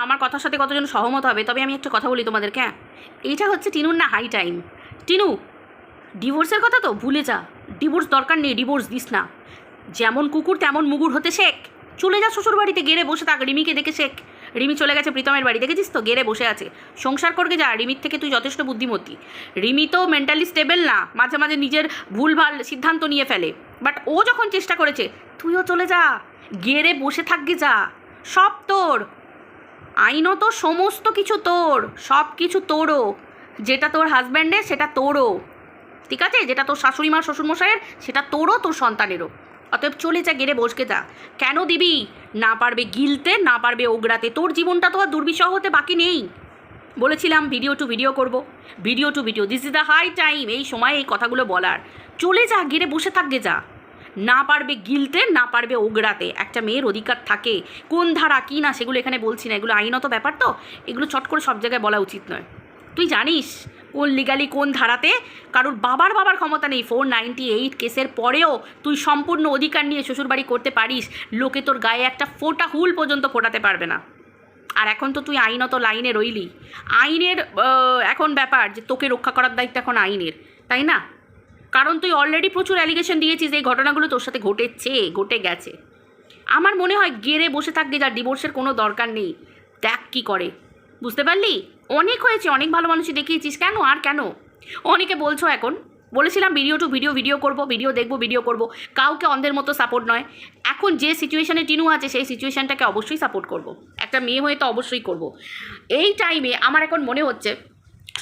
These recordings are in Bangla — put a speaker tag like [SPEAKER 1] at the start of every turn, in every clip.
[SPEAKER 1] আমার কথার সাথে কতজন সহমত হবে? তবে আমি একটা কথা বলি তোমাদেরকে হ্যাঁ? এইটা হচ্ছে টিনুর না হাই টাইম টিনু ডিভোর্সের কথা তো? ভুলে যা। ডিভোর্স দরকার নেই ডিভোর্স দিস না। যেমন কুকুর, তেমন মুগুর হতে শেখ। চলে যা শ্বশুর বাড়িতে গেড়ে বসে থাক, রিমিকে দেখে শেখ। রিমি চলে গেছে প্রীতমের বাড়ি, দেখেছিস তো? গেড়ে বসে আছে। সংসার করকে যা, রিমির থেকে তুই যথেষ্ট বুদ্ধিমতী। রিমি তো মেন্টালি স্টেবল না, মাঝে মাঝে নিজের ভুলভাল সিদ্ধান্ত নিয়ে ফেলে। বাট ও যখন চেষ্টা করেছে, তুইও চলে যা। গেড়ে বসে থাকগে যা। সব তোর। আইনত সমস্ত কিছু তোর, সব কিছু তোরও। যেটা তোর হাজব্যান্ডের, সেটা তোরও। ঠিক আছে? যেটা তোর শাশুড়ি মা, শ্বশুরমশাইয়ের, সেটা তোরও তোর সন্তানেরও। অতএব চলে যা গেড়ে বসকে যা। কেন দিবি? না পারবে গিলতে, না পারবে ওগড়াতে। তোর জীবনটা তো আর দুর্বিষহ হতে বাকি নেই। বলেছিলাম ভিডিও টু ভিডিও করব। Video to video. This is the high time এই সময় এই কথাগুলো বলার। চলে যা, গেড়ে বসে থাকবে যা। না পারবে গিলতে, না পারবে ওগড়াতে। একটা মেয়ের অধিকার থাকে। কোন ধারা, কী না, সেগুলো এখানে বলছি না। এগুলো আইনত ব্যাপার তো? এগুলো চট করে সব জায়গায় বলা উচিত নয়। তুই জানিস কোন লিগালি কোন ধারাতে কারোর বাবার বাবার ক্ষমতা নেই। ফোর নাইনটি এইট কেসের পরেও তুই সম্পূর্ণ অধিকার নিয়ে শ্বশুরবাড়ি করতে পারিস। লোকে তোর গায়ে একটা ফোটা হুল পর্যন্ত ফোটাতে পারবে না। আর এখন তো তুই আইনত লাইনে রইলি। আইনের এখন ব্যাপার যে তোকে রক্ষা করার দায়িত্ব এখন আইনের। তাই না? কারণ তুই অলরেডি প্রচুর অ্যালিগেশন দিয়েছিস, এই ঘটনাগুলো তোর সাথে ঘটেছে, ঘটে গেছে। আমার মনে হয় গেড়ে বসে থাকবে যা ডিভোর্সের কোনো দরকার নেই। দেখ কী করে। বুঝতে পারলি? অনেক হয়েছে, অনেক ভালো মানুষই দেখিয়েছিস। কেন? আর কেন? অনেকে বলছো এখন, বলেছিলাম ভিডিও টু ভিডিও ভিডিও করব ভিডিও দেখব ভিডিও করব। কাউকে অন্ধের মতো সাপোর্ট নয়। এখন যে সিচুয়েশানে টিনু আছে, সেই সিচুয়েশনটাকে অবশ্যই সাপোর্ট করব। একটা মেয়ে হয়ে তো অবশ্যই করব। এই টাইমে আমার এখন মনে হচ্ছে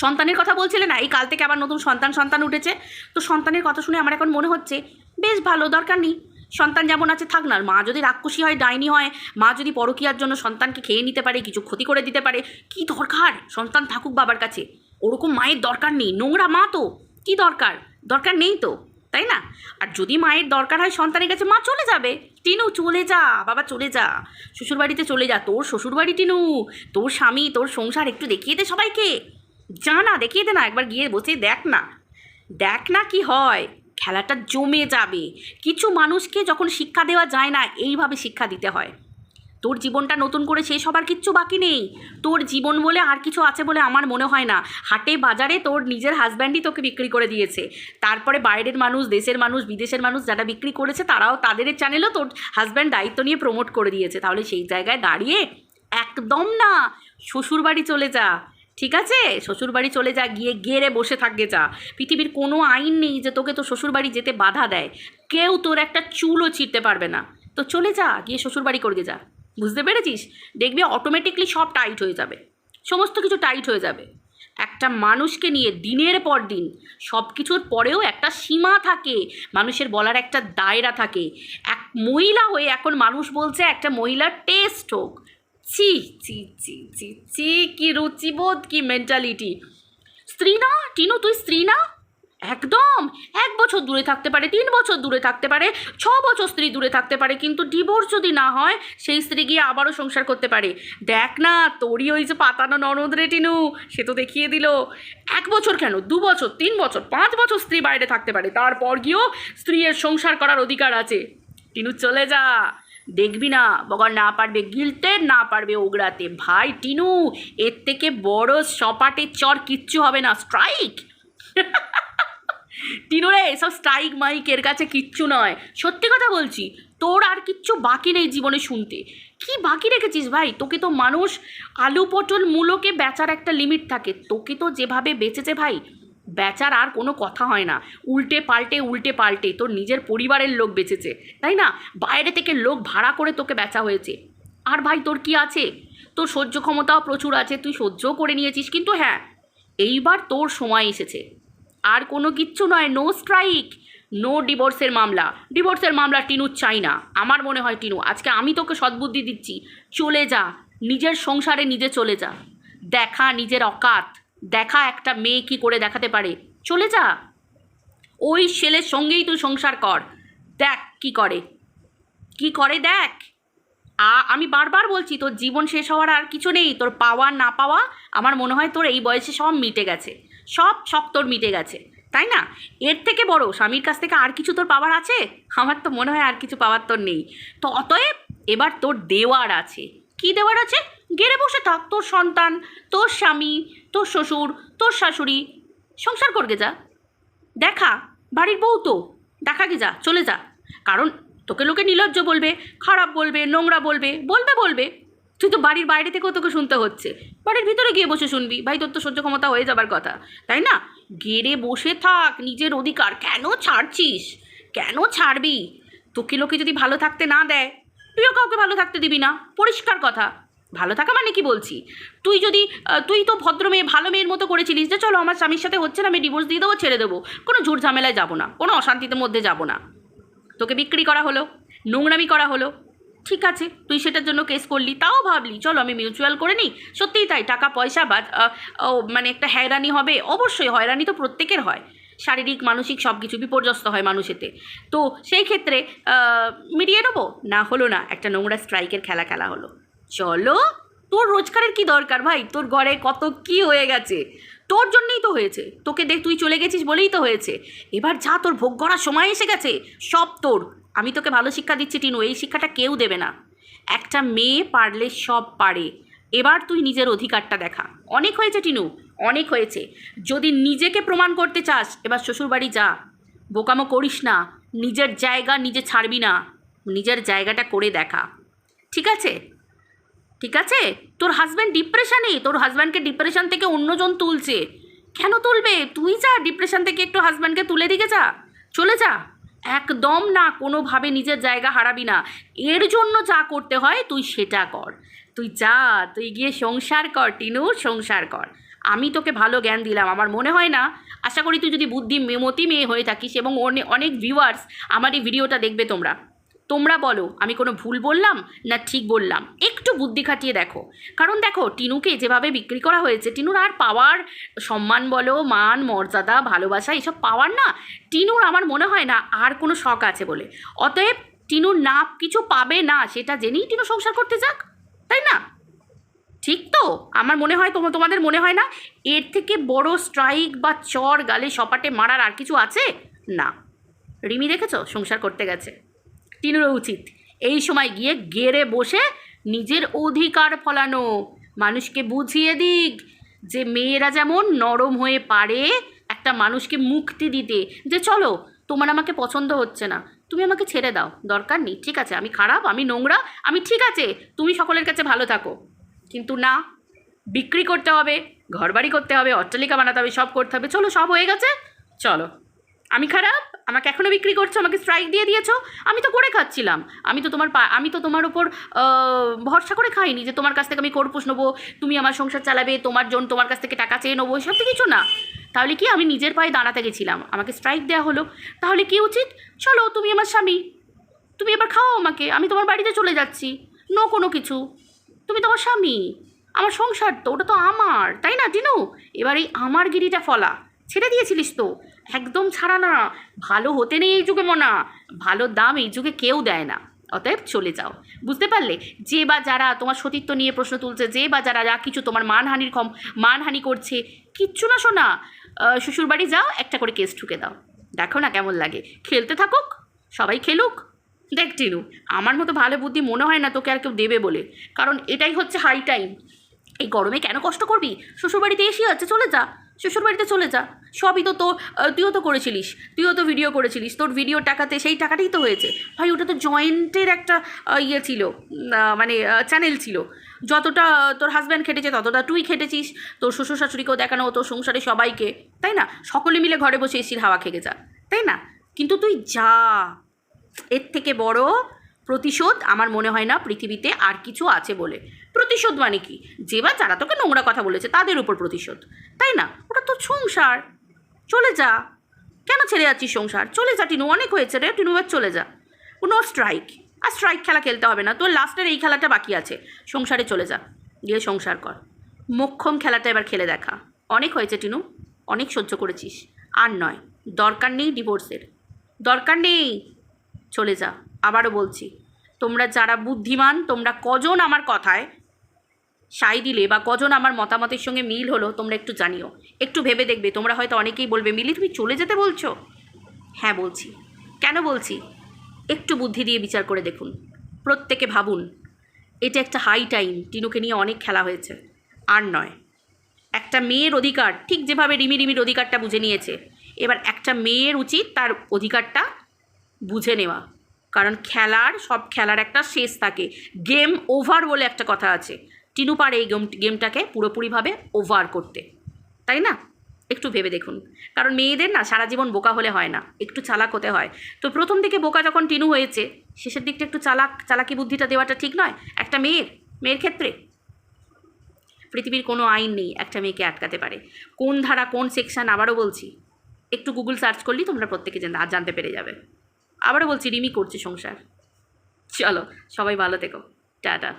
[SPEAKER 1] সন্তানের কথা বলছিলে না? এই কাল থেকে আবার নতুন সন্তান সন্তান উঠেছে। তো সন্তানের কথা শুনে আমার এখন মনে হচ্ছে, বেশ ভালো, দরকার নেই। সন্তান যেমন আছে, থাক না। মা যদি রাক্ষসী হয়, ডাইনি হয়, মা যদি পরকীয়ার জন্য সন্তানকে খেয়ে নিতে পারে, কিছু ক্ষতি করে দিতে পারে, কি দরকার? সন্তান থাকুক বাবার কাছে। ওরকম মায়ের দরকার নেই। নোংরা মা তো। কি দরকার? দরকার নেই তো, তাই না? আর যদি মায়ের দরকার হয় সন্তানের কাছে, মা চলে যাবে। টিনু, চলে যা। বাবা চলে যা। শ্বশুরবাড়িতে চলে যা। তোর শ্বশুরবাড়ি, টিনু। তোর স্বামী, তোর সংসার একটু দেখিয়ে দে সবাইকে। যা না, দেখিয়ে দে না, একবার গিয়ে বসে দেখ না। দেখ না কি হয়, খেলাটা জমে যাবে। কিছু মানুষকে যখন শিক্ষা দেওয়া যায় না, এইভাবে শিক্ষা দিতে হয়। তোর জীবনটা নতুন করে শেষ হবার কিচ্ছু বাকি নেই। তোর জীবন বলে আর কিছু আছে বলে আমার মনে হয় না। হাটে বাজারে তোর নিজের হাজব্যান্ডই তোকে বিক্রি করে দিয়েছে। তারপরে বাইরের মানুষ, দেশের মানুষ, বিদেশের মানুষ যারা বিক্রি করেছে, তারাও তাদের চ্যানেলও তোর হাজব্যান্ড দায়িত্ব নিয়ে প্রমোট করে দিয়েছে। তাহলে সেই জায়গায় দাঁড়িয়ে একদম না, শ্বশুরবাড়ি চলে যা। ঠিক আছে? শ্বশুরবাড়ি চলে যা, গিয়ে গেড়ে বসে থাকবে যা। পৃথিবীর কোনো আইন নেই যে তোকে তো শ্বশুরবাড়ি যেতে বাধা দেয়। কেউ তোর একটা চুলও ছিঁড়তে পারবে না। তো চলে যা, গিয়ে শ্বশুরবাড়ি করবে যা। বুঝতে পেরেছিস? দেখবি অটোমেটিকলি সব টাইট হয়ে যাবে। সমস্ত কিছু টাইট হয়ে যাবে। একটা মানুষকে নিয়ে দিনের পর দিন সব কিছুর পরেও একটা সীমা থাকে। মানুষের বলার একটা দায়রা থাকে। এক মহিলা হয়ে এখন মানুষ বলছে একটা মহিলার টেস্ট হোক। ছি ছি ছি ছি ছি, কি রুচিবোধ, কি মেন্টালিটি স্ত্রী না টিনু, তুই স্ত্রী না একদম। এক বছর দূরে থাকতে পারে, তিন বছর দূরে থাকতে পারে, ছ বছর স্ত্রী দূরে থাকতে পারে, কিন্তু ডিভোর্স যদি না হয়, সেই স্ত্রী গিয়ে আবারও সংসার করতে পারে। দেখ না, তোরই ওই যে পাতানো ননদ রে টিনু, সে তো দেখিয়ে দিল। এক বছর কেন? দু বছর, তিন বছর, পাঁচ বছর স্ত্রী বাইরে থাকতে পারে, তারপর গিয়েও স্ত্রীর সংসার করার অধিকার আছে। টিনু, চলে যা। দেখবি না বগর না পারবে গিলতে, না পারবে ওগড়াতে। ভাই, টিনু, এর থেকে বড় সপাটের চর কিচ্ছু হবে না স্ট্রাইক টিনু রে, এসব স্ট্রাইক মাইক, এর কাছে কিচ্ছু নয়। সত্যি কথা বলছি, তোর আর কিচ্ছু বাকি নেই জীবনে শুনতে। কি বাকি রেখেছিস ভাই? তোকে তো মানুষ আলু পটল মূলোকে বেচার একটা লিমিট থাকে। তোকে তো যেভাবে বেঁচেছে ভাই বেচার আর কোনো কথা হয় না। উল্টে পাল্টে উল্টে পাল্টে তোর নিজের পরিবারের লোক বেঁচেছে, তাই না? বাইরে থেকে লোক ভাড়া করে তোকে বেচা হয়েছে। আর ভাই, তোর কি আছে? তোর সহ্য ক্ষমতাও প্রচুর আছে, তুই সহ্যও করে নিয়েছিস, কিন্তু হ্যাঁ এইবার তোর সময় এসেছে। আর কোনো কিচ্ছু নয় নো স্ট্রাইক নো ডিভোর্সের মামলা। ডিভোর্সের মামলা টিনু চাই না, আমার মনে হয় টিনু। আজকে আমি তোকে সদ্বুদ্ধি দিচ্ছি, চলে যা, নিজের সংসারে নিজে চলে যা। দেখা নিজের অকাত। দেখা একটা মেয়ে কি করে দেখাতে পারে? চলে যা। ওই ছেলের সঙ্গেই তুই সংসার কর। দেখ কি করে। কি করে দেখ? আমি বারবার বলছি, তোর জীবন শেষ হওয়ার আর কিছু নেই। তোর পাওয়া না পাওয়া, আমার মনে হয় তোর এই বয়সে সব মিটে গেছে। সব শখ তোর মিটে গেছে। তাই না? এর থেকে বড়, স্বামীর কাছ থেকে আর কিছু তোর পাওয়ার আছে? আমার তো মনে হয় আর কিছু পাওয়ার তোর নেই। তো অতএব এবার তোর দেওয়ার আছে। কি দেওয়ার আছে? গেড়ে বসে থাক। তোর সন্তান, তোর স্বামী তোর শ্বশুর, তোর শাশুড়ি, সংসার করগে যা। দেখা, বাড়ির বউ তো, দেখা গে যা, চলে যা। কারণ তোকে লোকে নির্লজ্জ বলবে, খারাপ বলবে, নোংরা বলবে বলবে বলবে। তুই তো বাড়ির বাইরে থেকেও তোকে শুনতে হচ্ছে। বাড়ির ভিতরে গিয়ে বসে শুনবি। ভাই, তোর তো সহ্য ক্ষমতা হয়ে যাবার কথা। তাই না? গেড়ে বসে থাক, নিজের অধিকার। কেন ছাড়ছিস? কেন ছাড়বি? তোকে লোকে যদি ভালো থাকতে না দেয়, তুইও কাউকে ভালো থাকতে দিবি না। পরিষ্কার কথা। ভালো থাকা মানে কি বলছি? তুই যদি তুই তো ভদ্র মেয়ে, ভালো মেয়ের মতো করেছিলিস যে চলো আমার স্বামীর সাথে হচ্ছে না, আমি ডিভোর্স দিয়ে দেবো, ছেড়ে দেবো। কোনো ঝুট ঝামেলায় যাব না, কোনো অশান্তিতে মধ্যে যাব না। তোকে বিক্রি করা হলো, নোংরামি করা হলো। ঠিক আছে, তুই সেটার জন্য কেস করলি, তাও ভাবলি, চলো আমি মিউচুয়াল করে নিই। সত্যিই তাই, টাকা পয়সা বা মানে একটা হয়রানি হবে, অবশ্যই হয়রানি তো প্রত্যেকের হয়। শারীরিক, মানসিক সব কিছু বিপর্যস্ত হয় মানুষেতে। তো সেই ক্ষেত্রে মিটিয়ে নেব? না হলো না, একটা নোংরা স্ট্রাইকের খেলা খেলা হলো। চলো, তোর রোজগারের কি দরকার ভাই? তোর ঘরে কত কি হয়ে গেছে? তোর জন্যই তো হয়েছে। তোকে দেখ, তুই চলে গেছিস বলেই তো হয়েছে। এবার যা, তোর ভোগ করার সময় এসে গেছে, সব তোর। আমি তোকে ভালো শিক্ষা দিচ্ছি, টিনু, এই শিক্ষাটা কেউ দেবে না। একটা মেয়ে পারলে সব পারে। এবার তুই নিজের অধিকারটা দেখা। অনেক হয়েছে, টিনু, অনেক হয়েছে। যদি নিজেকে প্রমাণ করতে চাস, এবার শ্বশুরবাড়ি যা। বোকামো করিস না, নিজের জায়গা নিজে ছাড়বি না। নিজের জায়গাটা করে দেখা। ঠিক আছে? ঠিক আছে? তোর হাজব্যান্ড ডিপ্রেশানে তোর হাজব্যান্ডকে ডিপ্রেশন থেকে অন্যজন তুলছে। কেন তুলবে? তুই যা ডিপ্রেশন থেকে একটু হাজব্যান্ডকে তুলে দিকে যা। চলে যা। একদম না, কোনোভাবে নিজের জায়গা হারাবি না। এর জন্য যা করতে হয়, তুই সেটা কর। তুই যা, তুই গিয়ে সংসার কর, টিনু, সংসার কর। আমি তোকে ভালো জ্ঞান দিলাম, আমার মনে হয় না। আশা করি তুই যদি বুদ্ধি, মেমতি মেয়ে হয়ে থাকিস এবং অনেক অনেক ভিউয়ার্স আমার এই ভিডিওটা দেখবে তোমরা। তোমরা বলো, আমি কোনো ভুল বললাম না ঠিক বললাম? একটু বুদ্ধি খাটিয়ে দেখো। কারণ দেখো, টিনুকে যেভাবে বিক্রি করা হয়েছে, টিনুর আর পাওয়ার, সম্মান বলো, মান, মর্যাদা, ভালোবাসা, এসব পাওয়ার না, টিনুর আমার মনে হয় না আর কোনো শখ আছে বলে। অতএব টিনুর না কিছু পাবে না, সেটা জেনেই টিনু সংসার করতে যাক, তাই না? ঠিক তো? আমার মনে হয় তোমার তোমাদের মনে হয় না? এর থেকে বড় স্ট্রাইক বা চর গালে সপাটে মারার আর কিছু আছে? না। রিমি দেখেছ? সংসার করতে গেছে। টিনুরও উচিত। এই সময় গিয়ে গেড়ে বসে নিজের অধিকার ফলানো। মানুষকে বুঝিয়ে দিক যে মেয়েরা যেমন নরম হয়ে পারে, একটা মানুষকে মুক্তি দিতে। যে চলো, তোমার আমাকে পছন্দ হচ্ছে না, তুমি আমাকে ছেড়ে দাও, দরকার নেই, ঠিক আছে, আমি খারাপ, আমি নোংরা, আমি ঠিক আছে, তুমি সকলের কাছে ভালো থাকো। কিন্তু না, বিক্রি করতে হবে, ঘরবাড়ি করতে হবে, অট্টালিকা বানাতে হবে, সব করতে হবে। চলো, সব হয়ে গেছে, চলো। আমি খারাপ? আমাকে এখনও বিক্রি করছ? আমাকে স্ট্রাইক দিয়ে দিয়েছ? আমি তো করে খাচ্ছিলাম। আমি তো তোমার আমি তো তোমার ওপর ভরসা করে খাইনি যে তোমার কাছ থেকে আমি করপুষ নেব, তুমি আমার সংসার চালাবে, তোমার জন্য তোমার কাছ থেকে টাকা চেয়ে নেব, এসব তো কিছু না। তাহলে কি আমি নিজের পায়ে দাঁড়াতে গেছিলাম? আমাকে স্ট্রাইক দেওয়া হলো। তাহলে কি উচিত? চলো, তুমি আমার স্বামী। তুমি এবার খাও আমাকে। আমি তোমার বাড়িতে চলে যাচ্ছি। নো কোনো কিছু। তুমি তোমার স্বামী। আমার সংসার তো, ওটা তো আমার, তাই না টিনু এবার এই আমার গিরিটা ফলা। ছেড়ে দিয়েছিলিস তো। একদম ছাড়া না। ভালো হতে নেই এই যুগে মনা। ভালো দাম এই যুগে কেউ দেয় না। অতএব চলে যাও। বুঝতে পারলে? যে বা যারা তোমার সতীত্ব নিয়ে প্রশ্ন তুলছে, যে বা যারা যা কিছু তোমার মানহানির কম মানহানি করছে, কিচ্ছু না শোনা। শ্বশুরবাড়ি যাও, একটা করে কেস ঠুকে দাও। দেখো না কেমন লাগে। খেলতে থাকুক, সবাই খেলুক। দেখ টিনু, আমার মতো ভালো বুদ্ধি মনে হয় না তোকে আর কেউ দেবে বলে। কারণ এটাই হচ্ছে হাই টাইম এই গরমে কেন কষ্ট করবি? শ্বশুরবাড়িতে এসি আছে, চলে যা। শ্বশুরবাড়িতে চলে যা। সবই তো তো তুইও তো করেছিলিস, তুইও তো ভিডিও করেছিলিস। তোর ভিডিও টাকাতে, সেই টাকাটাই তো হয়েছে। ভাই, ওটা তো জয়েন্টের একটা ইয়ে ছিল মানে চ্যানেল ছিল। যতটা তোর হাজব্যান্ড খেটেছে, ততটা তুই খেটেছিস। তোর শ্বশুর শাশুড়িকেও দেখানো, তোর সংসারে সবাইকে, তাই না? সকলে মিলে ঘরে বসে এসির হাওয়া খেয়ে যা, তাই না? কিন্তু তুই যা। এর থেকে বড় প্রতিশোধ আমার মনে হয় না পৃথিবীতে আর কিছু আছে বলে। প্রতিশোধ মানে কি? যে বা যারা তোকে নোংরা কথা বলেছে, তাদের উপর প্রতিশোধ। তাই না? ওটা তো সংসার। চলে যা। কেন ছেড়ে যাচ্ছিস সংসার? চলে যা, টিনু। অনেক হয়েছে রে। টিনু, এবার চলে যা। কোনো স্ট্রাইক। আর স্ট্রাইক খেলা খেলতে হবে না। তোর লাস্টের এই খেলাটা বাকি আছে। সংসারে চলে যা। গিয়ে সংসার কর। মোক্ষম খেলাটা এবার খেলে দেখা। অনেক হয়েছে টিনু। অনেক সহ্য করেছিস। আর নয়, দরকার নেই ডিভোর্সের। দরকার নেই। চলে যা। আবারও বলছি, তোমরা যারা বুদ্ধিমান, তোমরা কজন আমার কথায় সাই দিলে বা কজন আমার মতামতের সঙ্গে মিল হলো তোমরা একটু জানিও। একটু ভেবে দেখবে, তোমরা হয়তো অনেকেই বলবে, মিলি, তুমি চলে যেতে বলছো? হ্যাঁ বলছি। কেন বলছি? একটু বুদ্ধি দিয়ে বিচার করে দেখুন। প্রত্যেকে ভাবুন, এটা একটা হাই টাইম টিনুকে নিয়ে অনেক খেলা হয়েছে। আর নয়, একটা মেয়ের অধিকার, ঠিক যেভাবে রিমি রিমির অধিকারটা বুঝে নিয়েছে, এবার একটা মেয়ের উচিত তার অধিকারটা বুঝে নেওয়া। কারণ খেলার, সব খেলার একটা শেষ থাকে। গেম ওভার বলে একটা কথা আছে। টিনু পারে এই গেম, গেমটাকে পুরোপুরিভাবে ওভার করতে। তাই না? একটু ভেবে দেখুন। কারণ মেয়েদের না সারা জীবন বোকা হলে হয় না, একটু চালাক হতে হয়। তো প্রথম দিকে বোকা যখন টিনু হয়েছে, শেষের দিকটা একটু চালাক, চালাকি বুদ্ধিটা দেওয়াটা ঠিক নয়? একটা মেয়ের মেয়ের ক্ষেত্রে। পৃথিবীর কোনো আইন নেই একটা মেয়েকে আটকাতে পারে। কোন ধারা, কোন সেকশন আবারও বলছি। একটু গুগল সার্চ করলেই তোমরা প্রত্যেকে জান- জানতে পেরে যাবে। আবারও বলছি, রিমি করছে সংসার। চলো, সবাই ভালো থেকো। টাটা।